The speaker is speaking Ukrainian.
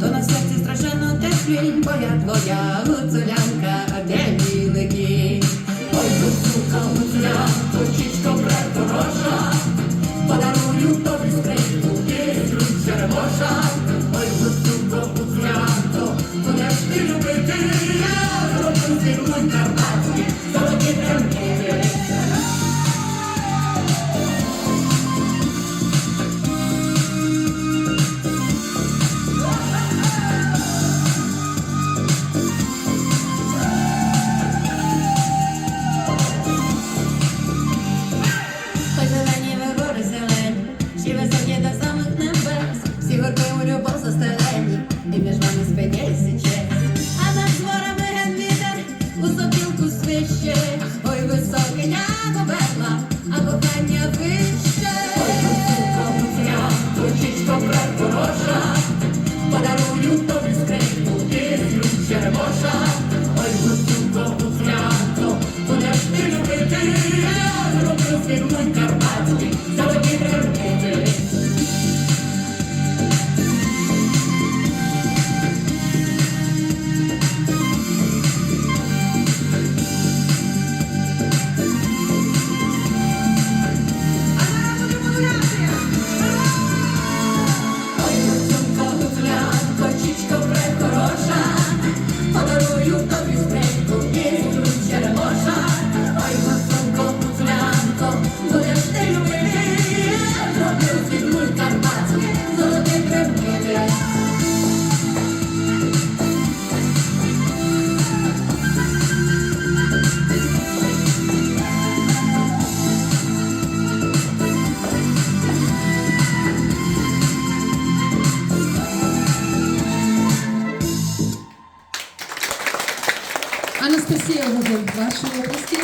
то на серці страшенно теплінь, бо я твоя гуцулянка. рання вище, подарую тобі скриньку, ти з червоша, ой, густу ковця, будеш ти любити, зроблю. Анастасія Гузов, вашої області.